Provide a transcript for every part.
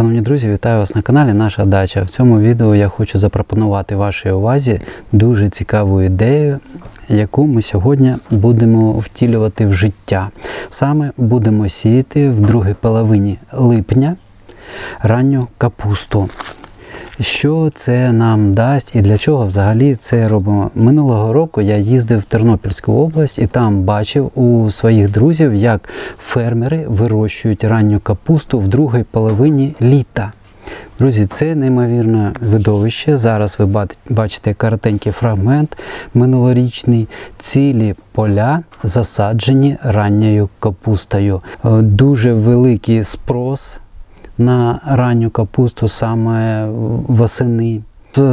Шановні друзі, вітаю вас на каналі Наша Дача. В цьому відео я хочу запропонувати вашій увазі дуже цікаву ідею, яку ми сьогодні будемо втілювати в життя. Саме будемо сіяти в другій половині липня ранню капусту. Що це нам дасть і для чого взагалі це робимо? Минулого року я їздив в Тернопільську область і там бачив у своїх друзів, як фермери вирощують ранню капусту в другій половині літа. Друзі, це неймовірне видовище. Зараз ви бачите коротенький фрагмент минулорічний. Цілі поля засаджені ранньою капустою. Е, Дуже великий спрос на ранню капусту саме восени.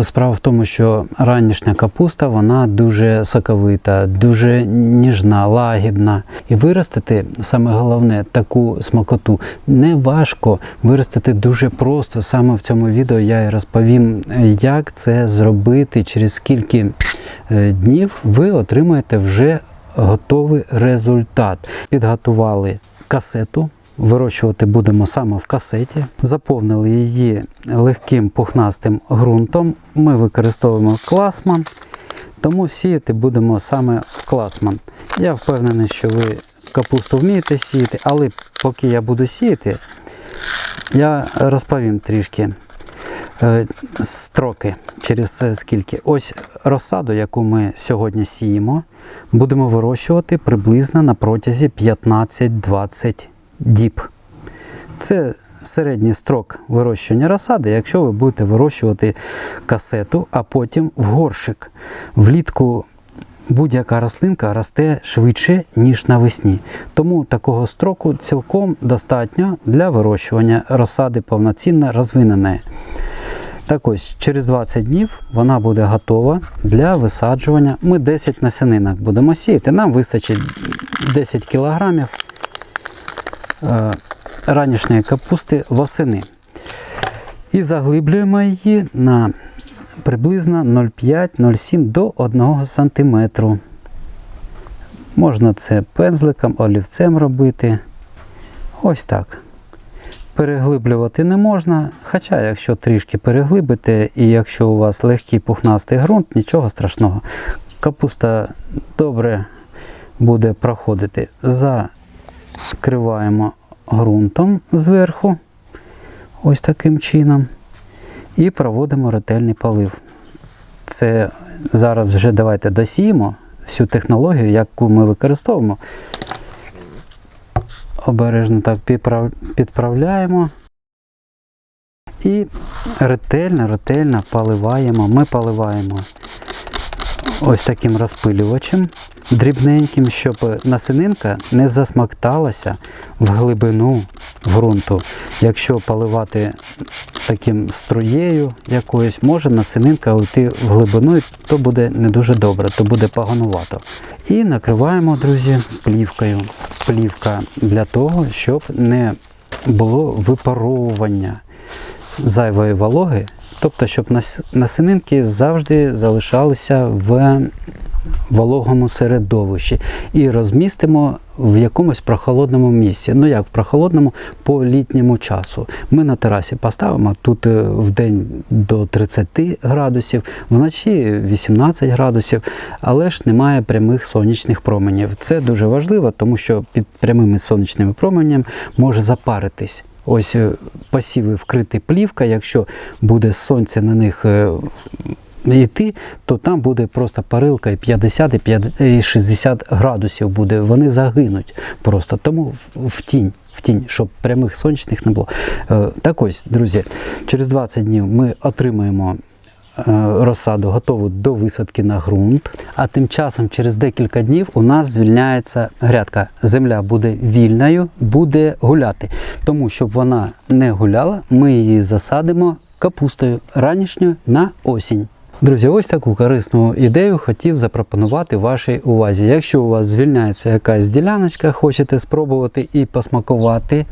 Справа в тому, що ранішня капуста вона дуже соковита, дуже ніжна, лагідна. І виростити, саме головне, таку смакоту не важко виростити дуже просто. Саме в цьому відео я і розповім, як це зробити, через скільки е, днів ви отримаєте вже готовий результат. Підготували касету. Вирощувати будемо саме в касеті. Заповнили її легким пухнастим ґрунтом. Ми використовуємо класман, тому сіяти будемо саме в класман. Я впевнений, що ви капусту вмієте сіяти, але поки я буду сіяти, я розповім трішки е, строки через скільки. Ось розсаду, яку ми сьогодні сіємо, будемо вирощувати приблизно на протязі 15-20 діб. Це середній строк вирощування розсади, якщо ви будете вирощувати касету, а потім в горшик. Влітку будь-яка рослинка росте швидше, ніж навесні. Тому такого строку цілком достатньо для вирощування розсади повноцінно розвиненої. Так ось, через 20 днів вона буде готова для висаджування. Ми 10 насінинок будемо сіяти. Нам вистачить 10 кілограмів ранішньої капусти восени. І заглиблюємо її на приблизно 0,5-0,7 до 1 см. Можна це пензликом, олівцем робити. Ось так. Переглиблювати не можна, хоча, якщо трішки переглибите, і якщо у вас легкий пухнастий ґрунт, нічого страшного. Капуста добре буде проходити. Закриваємо ґрунтом зверху, ось таким чином, і проводимо ретельний полив. Це зараз вже давайте досіємо всю технологію, яку ми використовуємо. Обережно так підправляємо. І ретельно, ретельно поливаємо. Ми поливаємо ось таким розпилювачем дрібненьким, щоб насининка не засмакталася в глибину ґрунту. Якщо поливати таким струєю якоюсь, може насининка уйти в глибину, і то буде не дуже добре, то буде поганувато. І накриваємо, друзі, плівкою. Плівка для того, щоб не було випаровування зайвої вологи, тобто, щоб нас- насининки завжди залишалися в вологому середовищі і розмістимо в якомусь прохолодному місці. Ну як в прохолодному по літньому часу. Ми на терасі поставимо тут е, в день до 30 градусів, вночі 18 градусів, але ж немає прямих сонячних променів. Це дуже важливо, тому що під прямими сонячними променями може запаритись. Ось пасіви вкрити плівка, якщо буде сонце на них е, йти, то там буде просто парилка і 50 і 50 60 градусів буде. Вони загинуть просто. Тому в- в тінь, в тінь, щоб прямих сонячних не було. Е, Так ось, друзі, через 20 днів ми отримаємо. Е, Розсаду готову до висадки на ґрунт. А тим часом, через декілька днів, у нас звільняється грядка. Земля буде вільною, буде гуляти. Тому, щоб вона не гуляла, ми її засадимо капустою ранішньою на осінь. Друзі, ось таку корисну ідею хотів запропонувати вашій увазі. Якщо у вас звільняється якась діляночка, хочете спробувати і посмакувати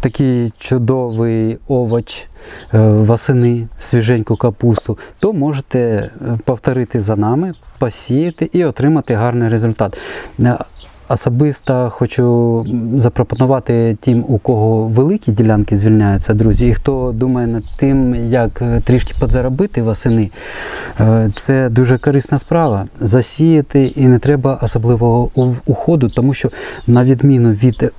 такий чудовий овоч е, восени, свіженьку капусту, то можете е, повторити за нами, посіяти і отримати гарний результат. Особисто хочу запропонувати тим, у кого великі ділянки звільняються, друзі, і хто думає над тим, як е, трішки подзаробити восени. Е, Це дуже корисна справа. Засіяти і не треба особливого уходу, тому що на відміну від е,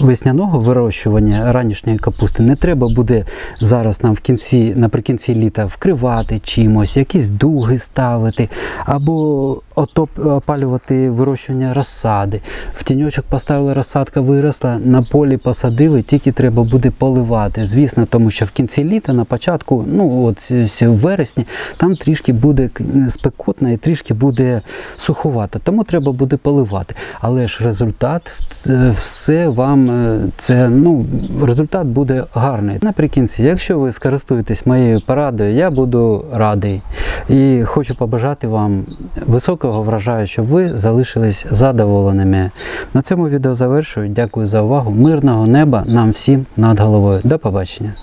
весняного вирощування ранішньої капусти, не треба буде зараз нам в кінці, наприкінці літа вкривати чимось, якісь дуги ставити, або опалювати вирощування розсади. В тіньочок поставили розсадка, виросла, на полі посадили, тільки треба буде поливати. Звісно, тому що в кінці літа, на початку, ну от в вересні, там трішки буде спекотно і трішки буде суховато, тому треба буде поливати. Але ж результат це все вам е, це ну результат буде гарний. Наприкінці, якщо ви скористуєтесь моєю порадою, я буду радий і хочу побажати вам високого врожаю, щоб ви залишились задоволеними. На цьому відео завершую. Дякую за увагу. Мирного неба нам всім над головою. До побачення.